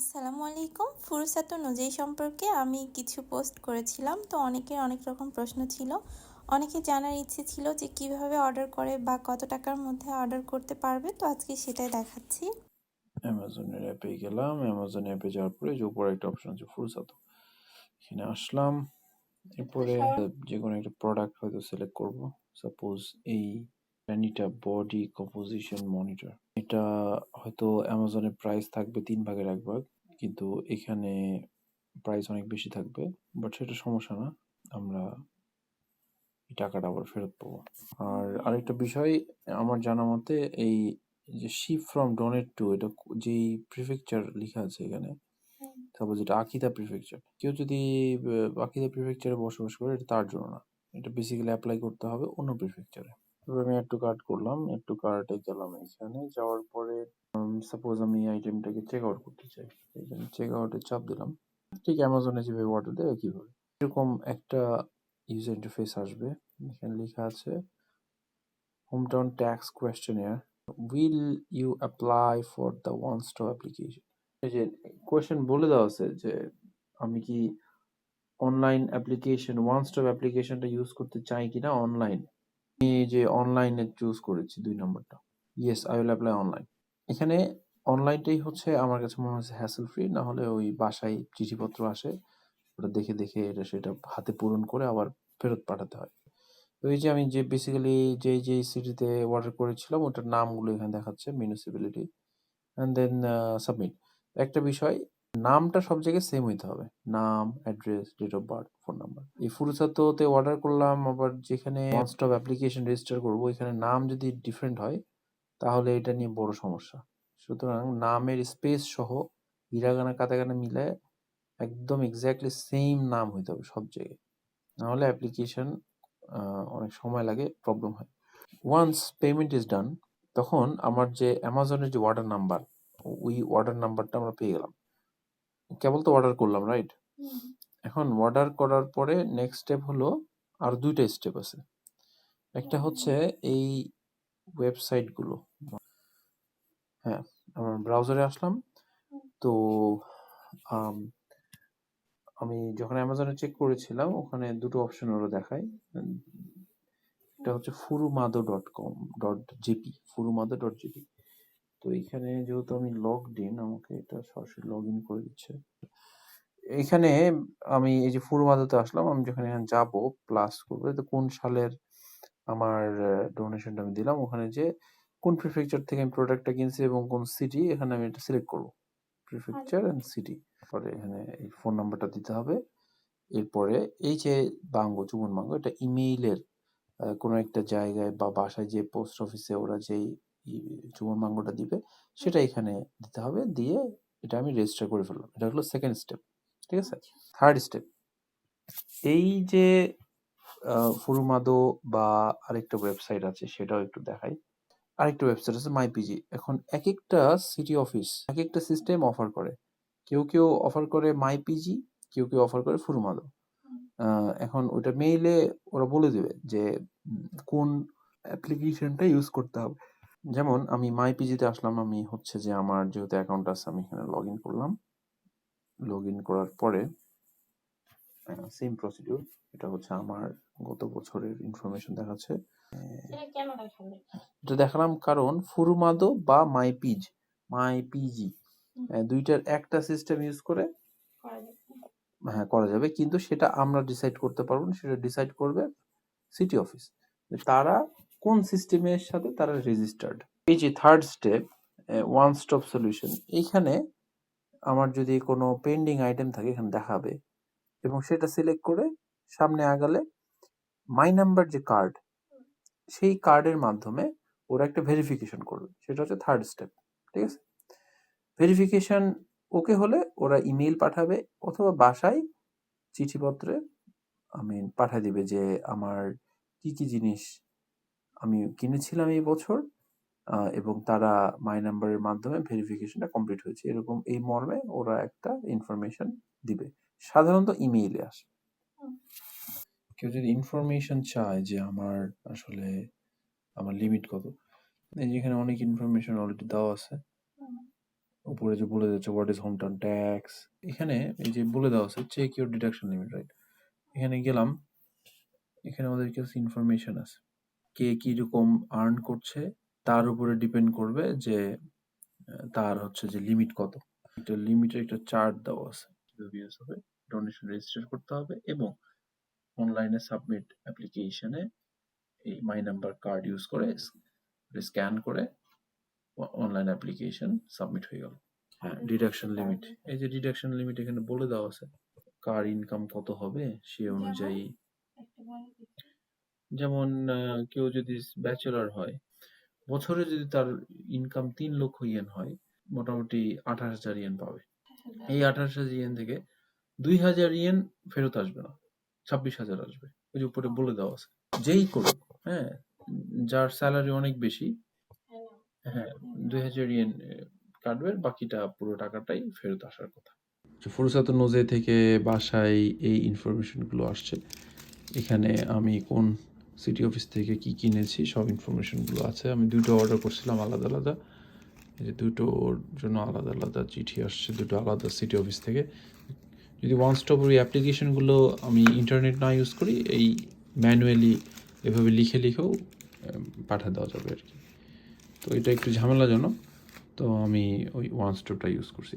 আসসালামু আলাইকুম। ফুরসাত নজেই সম্পর্কে আমি কিছু পোস্ট করেছিলাম তো অনেকের অনেক রকম প্রশ্ন ছিল। অনেকে জানার ইচ্ছে ছিল যে কীভাবে অর্ডার করে বা কত টাকার মধ্যে অর্ডার করতে পারবে তো আজকে সেটাই দেখাচ্ছি। অ্যামাজনের অ্যাপে গেলাম অ্যামাজন অ্যাপে যাওয়ার পরে যে উপরে একটা অপশন আছে ফুরসাত। এখানে আসলাম এরপরে যে কোনো একটা প্রোডাক্ট হয়তো সিলেক্ট করব। সাপোজ এই ভ্যানিটা বডি কম্পোজিশন মনিটর এটা হয়তো অ্যামাজনের প্রাইস থাকবে তিন ভাগের এক ভাগ, কিন্তু এখানে প্রাইস অনেক বেশি থাকবে বাট সেটা সমস্যা না। আমরা এই টাকাটা আবার ফেরত পাবো। আর আরেকটা বিষয়, আমার জানা মতে এই যে শিপ ফ্রম ডোনেট টু এটা যেই প্রিফেকচার লেখা আছে এখানে সাপোজ এটা আকিতা প্রিফেকচার কেউ যদি আকিতা প্রিফেকচারে বসবাস করে, এটা তার জন্য না। এটা বেসিক্যালি অ্যাপ্লাই করতে হবে অন্য প্রিফেকচারে আমি একটু কার্ড করলাম, একটু কার্টে গেলাম এখানে যাওয়ার পরে সাপোজ আমি আইটেমটাকে চেক আউট করতে চাই। এখানে চেক আউটে চাপ দিলাম। ঠিক অ্যামাজনে যেভাবে অর্ডার দেয় একইভাবে। এরকম একটা ইউজার ইন্টারফেস আসবে। এখানে লেখা আছে hometown tax questionnaire will you apply for the one stop application এই যে কোয়েশ্চেন বলে দেওয়া আছে যে, আমি কি অনলাইন অ্যাপ্লিকেশন ওয়ান স্টপ অ্যাপ্লিকেশনটা ইউজ করতে চাই কিনা অনলাইন যে অনলাইনে চুজ করেছি, দুই নম্বরটা। Yes I will apply online এখানে অনলাইনটাই হচ্ছে আমার কাছে মনে হচ্ছে হ্যাসেল ফ্রি না হলে ওই বাসায় চিঠিপত্র আসে, ওটা দেখে দেখে এটা সেটা হাতে পূরণ করে আবার ফেরত পাঠাতে হয়। এই যে আমি যে বেসিক্যালি যে যে সিটিতে অর্ডার করেছিলাম, ওটার নামগুলো এখানে দেখাচ্ছে মিউনিসিপ্যালিটি অ্যান্ড দেন সাবমিট একটা বিষয় নামটা সব জায়গায় সেম হইতে হবে। নাম address date of birth phone number এই ফুরসাতোতে অর্ডার করলাম, আবার যেখানে ওয়ান স্টপ অ্যাপ্লিকেশন রেজিস্টার করব, এখানে নাম যদি ডিফারেন্ট হয়, তাহলে এটা নিয়ে বড় সমস্যা। সুতরাং নামের স্পেস সহ হিরাগানা কাতাগানা মিলায় একদম এক্স্যাক্টলি সেম নাম হইতে হবে সব জায়গায়। নাহলে অ্যাপ্লিকেশন অনেক সময় লাগে প্রবলেম হয়। ওয়ান্স পেমেন্ট ইজ ডান তখন আমার যে অ্যামাজনের যে অর্ডার নাম্বার ওই অর্ডার নাম্বারটা আমরা পেয়ে গেলাম। কেবল তো অর্ডার করলাম রাইট এখন অর্ডার করার পরে নেক্সট স্টেপ হলো আর দুইটা স্টেপ আছে। একটা হচ্ছে এই ওয়েবসাইটগুলো হ্যাঁ আমার ব্রাউজারে আসলাম। তো আমি যখন অ্যামাজনে চেক করেছিলাম ওখানে দুটো অপশন ওরা দেখায়। একটা হচ্ছে ফুরুমাদো dot com dot GP ফুরুমাদো dot GP তো এখানে যেহেতু আমি লগ ইন আমাকে এটা সরাসরি লগ ইন করে দিচ্ছে। এখানে আমি এই যে ফুরুমাদোতে আসলাম আমি যখন এখানে যাব প্লাস করব তো কোন সালের আমার ডোনেশনটা আমি দিলাম ওখানে যে কোন প্রিফেকচার থেকে আমি প্রোডাক্টটা কিনছি এবং কোন সিটি এখানে আমি এটা সিলেক্ট করব। প্রিফেকচার অ্যান্ড সিটি পরে এখানে এই ফোন নাম্বারটা দিতে হবে। এরপরে এই যে বাঙ্গো চুমন বাঙ্গো এটা ইমেইলের কোনো একটা জায়গায় বা বাসায় যে পোস্ট অফিসে ওরা যেই চুমন বাঙ্গোটা দিবে সেটা এখানে দিতে হবে দিয়ে এটা আমি রেজিস্টার করে ফেললাম। এটা হলো সেকেন্ড স্টেপ ঠিক আছে? থার্ড স্টেপ এই যে ফুরুমাদো বা আরেকটা ওয়েবসাইট আছে সেটাও একটু দেখাই। আরেকটা ওয়েবসাইট আছে মাইপিজি এখন এক একটা সিটি অফিস এক একটা সিস্টেম অফার করে। কেউ কেউ অফার করে মাইপিজি কেউ কেউ অফার করে ফুরুমাদো। আহ, এখন ওইটা মেইলে ওরা বলে দেবে যে কোন অ্যাপ্লিকেশনটা ইউজ করতে হবে। যেমন আমি মাই পিজিতে আসলাম আমি হচ্ছে যে আমার যেহেতু অ্যাকাউন্ট আছে আমি এখানে লগ ইন করলাম। লগ ইন করার পরে সেম প্রসিডিউর এটা হচ্ছে আমার গত বছরের ইনফরমেশন দেখাচ্ছে। এটা দেখালাম কারণ ফুরুমাদো বা মাইপিজ মাইপিজি দুইটার একটা সিস্টেম ইউজ করে হ্যাঁ করা যাবে কিন্তু সেটা আমরা ডিসাইড করতে পারব না সেটা ডিসাইড করবে সিটি অফিস তারা কোন সিস্টেমের সাথে তারা রেজিস্টার্ড এই যে third step one stop solution এইখানে আমার যদি কোনো পেন্ডিং আইটেম থাকে, এখানে দেখাবে। এবং সেটা সিলেক্ট করে সামনে আগালে মাই নাম্বার যে কার্ড সেই কার্ডের মাধ্যমে ওরা একটা ভেরিফিকেশন করবে। সেটা হচ্ছে থার্ড স্টেপ ঠিক আছে? ভেরিফিকেশন ওকে হলে ওরা ইমেল পাঠাবে অথবা বাসায় চিঠিপত্রে আমি পাঠিয়ে দিবে যে আমার কি কি জিনিস আমি কিনেছিলাম এই বছর এবং তারা মাই নাম্বারের মাধ্যমে ভেরিফিকেশনটা কমপ্লিট হয়েছে। এরকম এই মর্মে ওরা একটা ইনফরমেশন দিবে। সাধারণত ইমেইলে আসে। কেউ যদি ইনফরমেশন চায় যে আমার আসলে আমার লিমিট কত এই যেখানে অনেক ইনফরমেশন অলরেডি দেওয়া আছে। উপরে যে বলে যাচ্ছে what is home town tax এখানে এই যে বলে দেওয়া আছে check your deduction limit right এখানে গেলাম এখানে আমাদের কিছু ইনফরমেশন আছে। কে কীরকম আর্ন করছে তার উপরে ডিপেন্ড করবে যে আহ, তার হচ্ছে যে লিমিট কত। একটা লিমিটের একটা চার্ট দেওয়া আছে। কীভাবে হবে ডোনেশন রেজিস্টার করতে হবে এবং অনলাইনে সাবমিট অ্যাপ্লিকেশনে এই মাই নাম্বার কার্ড ইউজ করে স্ক্যান করে অনলাইন অ্যাপ্লিকেশন সাবমিট হয়ে গেল। হ্যাঁ ডিডাকশন লিমিট এই যে ডিডাকশন লিমিট এখানে বলে দেওয়া আছে কার ইনকাম কত হবে সে অনুযায়ী যেমন কেউ যদি ব্যাচেলর হয় বছরে যদি তার ইনকাম তিন লক্ষ ইয়েন হয় মোটামুটি আঠাশ হাজার ইয়েন পাবে। এই আঠাশ হাজার ইয়েন থেকে দুই হাজার ইয়েন ফেরত আসবে না ছাব্বিশ হাজার আসবে। ওই যে উপরে বলে দেওয়া আছে যেই করুক হ্যাঁ যার স্যালারি অনেক বেশি হ্যাঁ দুই হাজার ইয়েন কাটবে বাকিটা পুরো টাকাটাই ফেরত আসার কথা। ফুরসাত নোজে থেকে বাসায় এই ইনফরমেশনগুলো আসছে এখানে আমি কোন সিটি অফিস থেকে কি কিনেছি সব ইনফরমেশনগুলো আছে। আমি দুটো অর্ডার করছিলাম আলাদা আলাদা। এই যে দুটোর জন্য আলাদা আলাদা চিঠি আসছে, দুটো আলাদা সিটি অফিস থেকে। যদি ওয়ান স্টপ ওই অ্যাপ্লিকেশনগুলো আমি ইন্টারনেট না ইউজ করি, এই ম্যানুয়ালি এভাবে লিখে লিখেও পাঠা দেওয়া যাবে আর কি। তো এটা একটু ঝামেলাজনক। তো আমি ওই ওয়ান স্টপটা ইউজ করছি।